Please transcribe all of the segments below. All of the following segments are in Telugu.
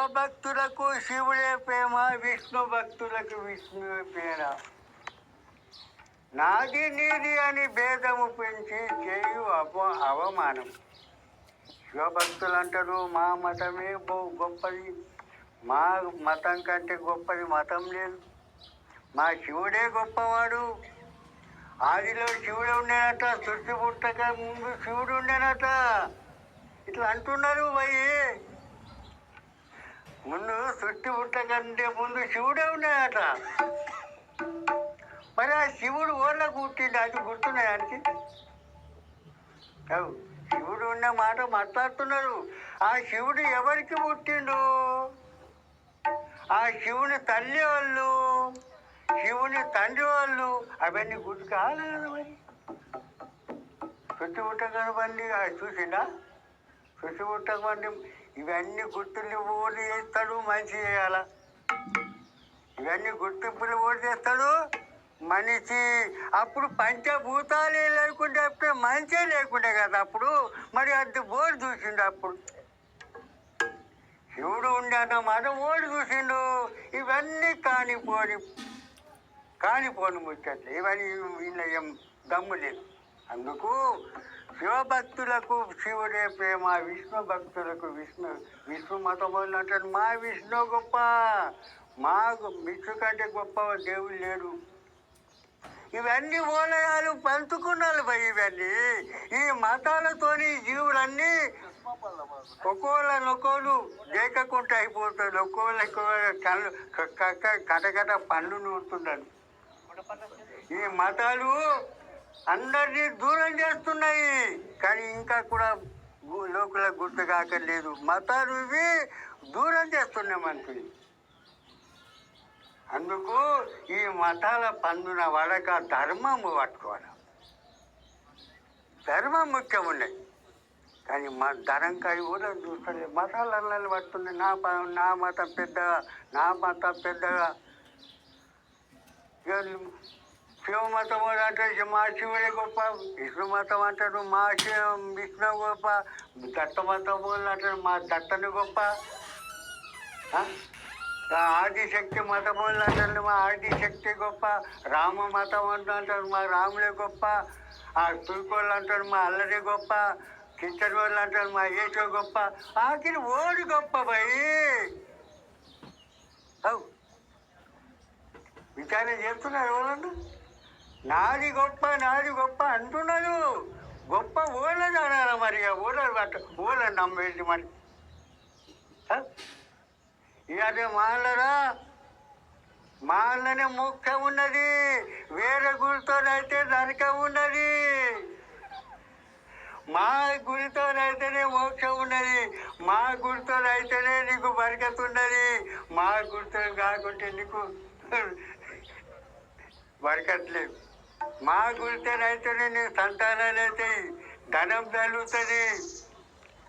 శివభక్తులకు శివుడే ప్రేమ విష్ణు భక్తులకు విష్ణువే ప్రేమ. నాది నీది అని భేదము పెంచి చేయు అప అవమానం. శివభక్తులు అంటారు మా మతమే బహు గొప్పది. మా మతం కంటే గొప్పది మతం లేదు. మా శివుడే గొప్పవాడు. ఆదిలో శివుడు ఉండేనట సృష్టి పుట్టక ముందు శివుడు ఉండేనట. ఇట్లా అంటున్నారు భయ్యే ముందు సృష్టి పుట్టకంటే ముందు శివుడే ఉన్నాయట మరి ఆ శివుడు ఓళ్ళ పుట్టిండు అది గుర్తున్నాయానికి శివుడు ఉన్న మాట మాట్లాడుతున్నారు. ఆ శివుడు ఎవరికి పుట్టిండు? ఆ శివుని తల్లి వాళ్ళు శివుని తండ్రి వాళ్ళు అవన్నీ గుర్తు కాలేదు కదా మరి. చుట్టు అది చూసిందా చుట్టు పుట్టకబండి ఇవన్నీ గుర్తులు ఓటు చేస్తాడు మనిషి చేయాల. ఇవన్నీ గుర్తింపులు ఓటు చేస్తాడు మనిషి అప్పుడు పంచభూతాలే లేకుండా అప్పుడు మంచే లేకుండే కదా అప్పుడు. మరి అది బోర్డు చూసిండు అప్పుడు. శివుడు ఉండే అన్నమాట ఓడి చూసిండు. ఇవన్నీ కానిపోని కానిపోని ముచ్చట్లు. ఇవన్నీ వీళ్ళ ఏం దమ్ము లేదు. అందుకు శివభక్తులకు శివుడే ప్రేమ విష్ణు భక్తులకు విష్ణు విష్ణు మతం అంటాడు మా విష్ణు గొప్ప. మా విష్ణు కంటే గొప్ప దేవుడు లేడు. ఇవన్నీ ఓలయాలు పంచుకున్నారు భయ ఇవన్నీ. ఈ మతాలతోని జీవులన్నీ ఒక్కోళ్ళ నొక్కోలు దేకకుంటే అయిపోతుంది ఒక్కోళ్ళ కళ్ళు కటకట పండ్లు నూరుతున్నాడు ఈ మతాలు అందరినీ దూరం చేస్తున్నాయి. కానీ ఇంకా కూడా గు- గుర్తు కాకర్లేదు. మతాలు ఇవి దూరం చేస్తున్నాయి మనకి అందుకు ఈ మతాల పందున వాడక ధర్మము పట్టుకోవాలి. ధర్మం ముఖ్యం ఉన్నాయి కానీ మా ధనంకాయ కూడా చూస్తుంది మతాలు అల్లలు పడుతుంది నా ప- నా మతం పెద్దగా నా మతం పెద్దగా. శివ మతం అంటే మా శివుడే గొప్ప. విష్ణు మతం అంటాడు మా శివ విష్ణు గొప్ప. దత్త మతం వాళ్ళు అంటాడు మా దత్తని గొప్ప. ఆదిశక్తి మతం అంటారు మా ఆదిశక్తి గొప్ప. రామ మతం అంటూ అంటారు మా రాములే గొప్ప. ఆ తుర్కోళ్ళు అంటారు మా అల్లరి గొప్ప. కిచ్చడి వాళ్ళు అంటారు మా ఏచో గొప్ప. ఆఖరి ఓడి గొప్ప భయ్ అవు. విచారణ చేస్తున్నారు ఎవరన్నా? నాది గొప్ప నాది గొప్ప అంటున్నారు గొప్ప ఓళ్ళని అనాలి మరి ఇక ఓళ్ళని పట్ట ఓళ్ళని నమ్మేది మరి. ఇక మాలరా మాలనే మోక్షం ఉన్నది. వేరే గురితోనైతే నరకం ఉన్నది. మా గురితోనైతేనే మోక్షం ఉన్నది. మా గురితోనైతేనే నీకు బరకత్ ఉన్నది. మా గురితో కాకుంటే నీకు బరకట్లేదు మా గురితోనైతేనే నీకు సంతానాలు అవుతాయి ధనం తగ్గుతుంది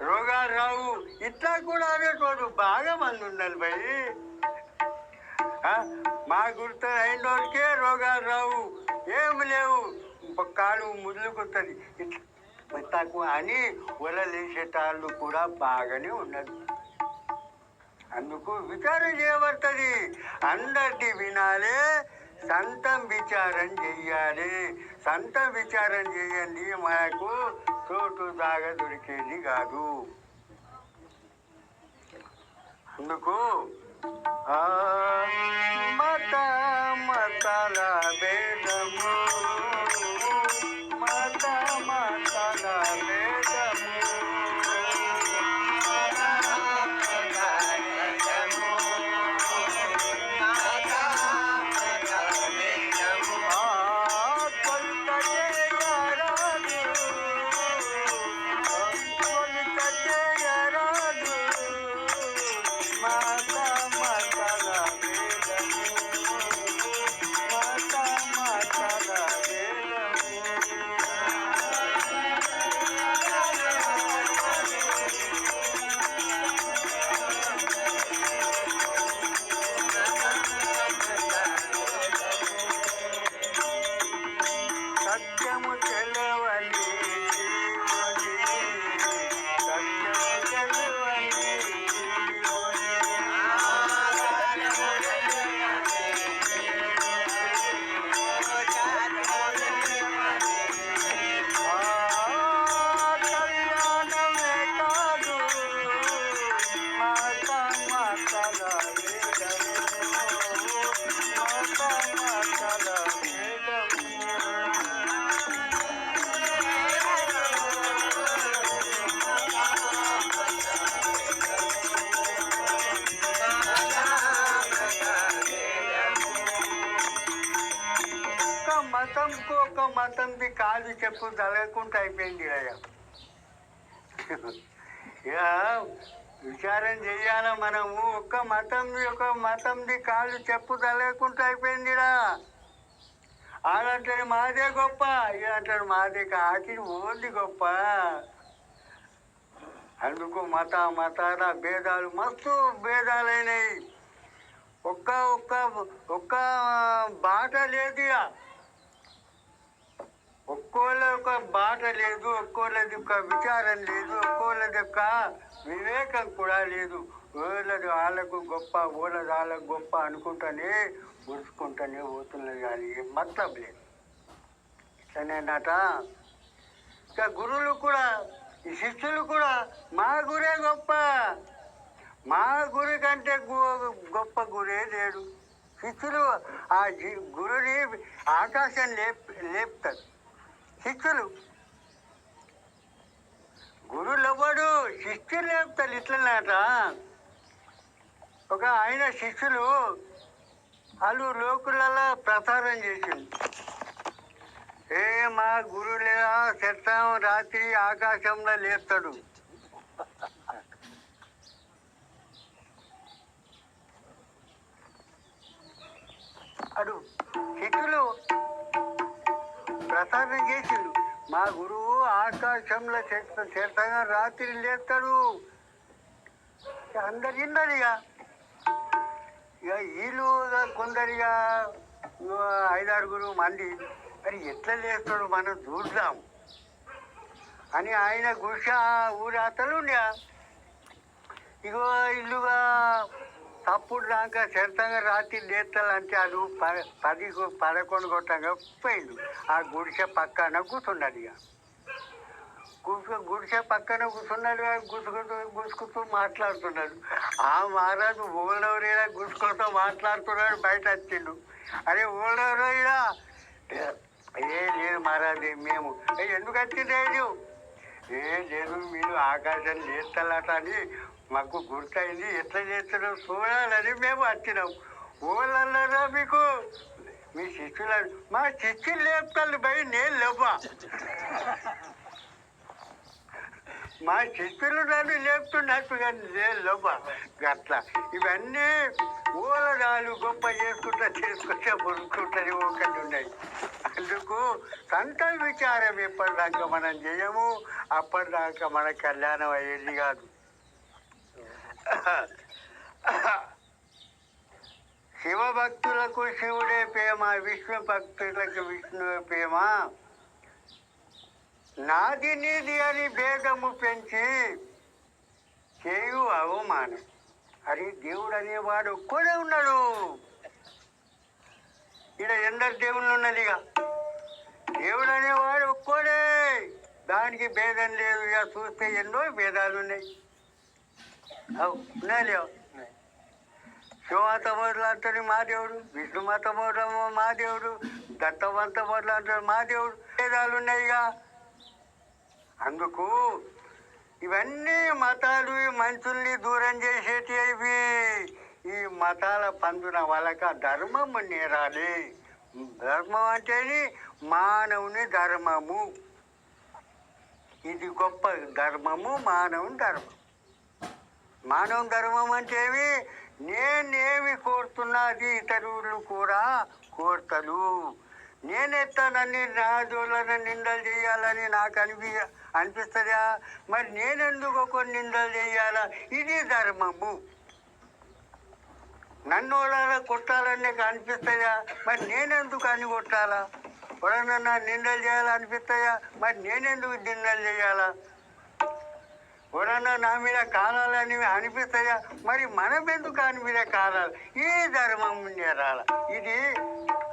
రోగాలు రావు. ఇట్లా కూడా అనేటోడు బాగా మంది ఉండాలి భయ్ ఆ, మా గుర్తు అయిన రోగాలు రావు. ఏమి లేవు. ఒక కాలు ముదులుకుంటుంది ఇట్లా తక్కువ అని వలలేసేటాళ్ళు కూడా బాగానే ఉన్నది అందుకు విచారం చేయబడుతుంది. అందరిది వినాలే. సంతం విచారం చెయ్యాలి సంతం విచారం చేయండి మనకు చోటు దాగా దొరికేది కాదు. అందుకు మత మతల మతంది కాదు చెప్పు తలగకుండా అయిపోయింది అయ్యా ఇక. విచారం చెయ్యాల మనము? ఒక్క మతం ఒక మతంది కాళ్ళు చెప్పు తలగకుండా అయిపోయిందిరా ఆడంటాడు మాదే గొప్ప ఇదంటాడు మాదే కాకి ఓంది గొప్ప. అందుకు మత మతాల భేదాలు మస్తు భేదాలైనవి ఒక్క ఒక్క ఒక్క బాట లేదు బాధ లేదు ఒక్కోళ్ళది యొక్క విచారం లేదు ఒక్కోళ్ళది యొక్క వివేకం కూడా లేదు. ఓళ్ళది వాళ్ళకు గొప్ప ఓళ్ళది వాళ్ళకు గొప్ప అనుకుంటూనే ఉడుచుకుంటూనే పోతున్నది కానీ ఏం మతం లేదు. ఇట్లనేనట ఇక గురువులు కూడా ఈ శిష్యులు కూడా మా గురే గొప్ప. మా గురి కంటే గొప్ప గురే లేడు. శిష్యులు ఆ గురుని ఆకాశం లేప్ లేపుతారు. శిష్యులు. గురువులు ఎవడు శిష్యులు లేపుతారు ఇట్లనేట ఒక ఆయన శిష్యులు వాళ్ళు లోకులలో ప్రసారం చేసింది ఏ మా గురువులేదా చెత్తం రాత్రి ఆకాశంలో లేస్తాడు అడు శిష్యులు ప్రసారం చేసిండు. మా గురువు ఆకాశంలో చేస్తాగా రాత్రి లేస్తాడు. అందరు విన్నారు ఇక. ఇక వీళ్ళు కొందరిగా ఐదారుగురు మంది. మరి ఎట్లా లేస్తాడు మనం చూద్దాం. అని ఆయన గుష ఊరి అతలు ఇగో ఇల్లుగా తప్పుడు దాకా చెరతంగా రాత్రి లేస్తాలంటే అది ప- పది పదకొండు కొట్టంగా పోయిండు ఆ గుడిసె పక్కన కూర్చున్నది ఇక. గుడిసె పక్కన కూర్చున్నాడు ఇక గుసుకుంటూ గుసుకుతూ మాట్లాడుతున్నాడు. ఆ మహారాజు ఓళ్ళెవరైనా గుసుకులతో మాట్లాడుతున్నాడు బయట వచ్చిండు అరే ఓళ్ళెవరైనా ఏ లేదు మహారాజు మేము ఎందుకు వచ్చిండేది ఏ లేదు మీరు ఆకాశం చేస్తాలట అని మాకు గుర్తయింది. ఎట్లా చేస్తారో చూడాలని మేము వచ్చినాం ఓళ్ళన్నారా మీకు? మీ శిష్యులు మా శిష్యులు లేపుతారు భయ నేను లేవా మా శిష్యులు నన్ను లేపుతున్నట్టు కానీ నేను లేవా అట్లా ఇవన్నీ ఊలగాలు గొప్ప చేసుకుంటా చేసుకుంటా బురుకుంటారు ఒకటి ఉన్నాయి. అందుకు సంత విచారం ఎప్పటిదాకా మనం చేయము అప్పటిదాకా మన కళ్యాణం అయ్యేది కాదు. శివభక్తులకు శివుడే ప్రేమ విష్ణు భక్తులకు విష్ణువే ప్రేమ. నాది నీది అని భేదము పెంచి చేయు అవమానం. అది దేవుడు అనేవాడు ఒక్కడే ఉన్నాడు. ఇక్కడ ఎందరు దేవుళ్ళు ఉన్నది ఇక? దేవుడు అనేవాడు ఒక్కడే. దానికి భేదం లేదు. ఇక చూస్తే ఎన్నో భేదాలు ఉన్నాయి శివమాత బోర్లు అంటాడు మా దేవుడు విష్ణుమాత బోర్లు మా దేవుడు దత్తవంత బోర్లు అంటాడు మా దేవుడు. భేదాలు ఉన్నాయిగా అందుకు ఇవన్నీ మతాలు మనుషుల్ని దూరం చేసేటి ఇవి ఈ మతాల పందున వాళ్ళక ధర్మం నేరాలి. ధర్మం అంటేని మానవుని ధర్మము. ఇది గొప్ప ధర్మము మానవుని ధర్మం. మానవ ధర్మం అంటే నేనేమి కోరుతున్నది ఇతరులు కూడా కోరుతారు నేనెత్తానని నా జోళ్ళని నిందలు చేయాలని నాకు అనిపి అనిపిస్తుందా? మరి నేనెందుకు కొన్ని నిందలు చేయాలా? ఇది ధర్మము. నన్ను వాళ్ళ కొట్టాలని నీకు అనిపిస్తుందా? మరి నేనెందుకు అని కొట్టాలా? ఎవరన్నా నిందలు చేయాలనిపిస్తాయా మరి నేనెందుకు నిందలు చేయాలా? ఎవరన్నా నా మీద కాలాలని అనిపిస్తాయా? మరి మనం ఎందుకు మీద కాలాలి? ఈ ధర్మం నేరాల ఇది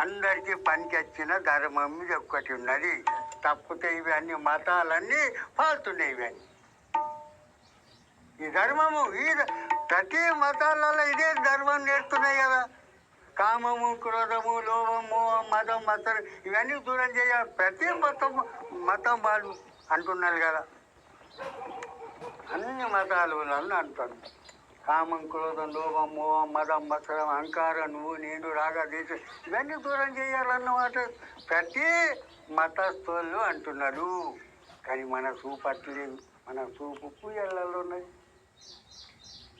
అందరికీ పనికొచ్చిన ధర్మం ఇది ఒక్కటి ఉన్నది. తప్పితే ఇవి అన్ని మతాలన్నీ ఫాల్తున్నాయి ఇవన్నీ. ఈ ధర్మము ఈ ప్రతి మతాలలో ఇదే ధర్మం నేర్తున్నాయి కదా. కామము క్రోధము లోభము మతం మతం ఇవన్నీ దూరం చేయాలి. ప్రతి మతం మతం వాళ్ళు అంటున్నారు కదా. అన్ని మతాలు నన్ను అంటాను కామం క్రోధం లోభం మోహం మదం మత్సరం అహంకారం నువ్వు నేను రాగా దేశం ఇవన్నీ దూరం చేయాలన్నమాట. ప్రతి మతస్థులు అంటున్నారు కానీ మన చూపు అట్లేదు మన చూపు పూజలలో ఉన్నది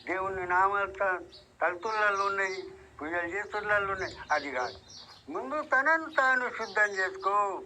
దేవుని నామాలు తలుతులలో ఉన్నాయి. పూజలు చేస్తులలో ఉన్నాయి. అది కాదు. ముందు తనను తాను శుద్ధం చేసుకో.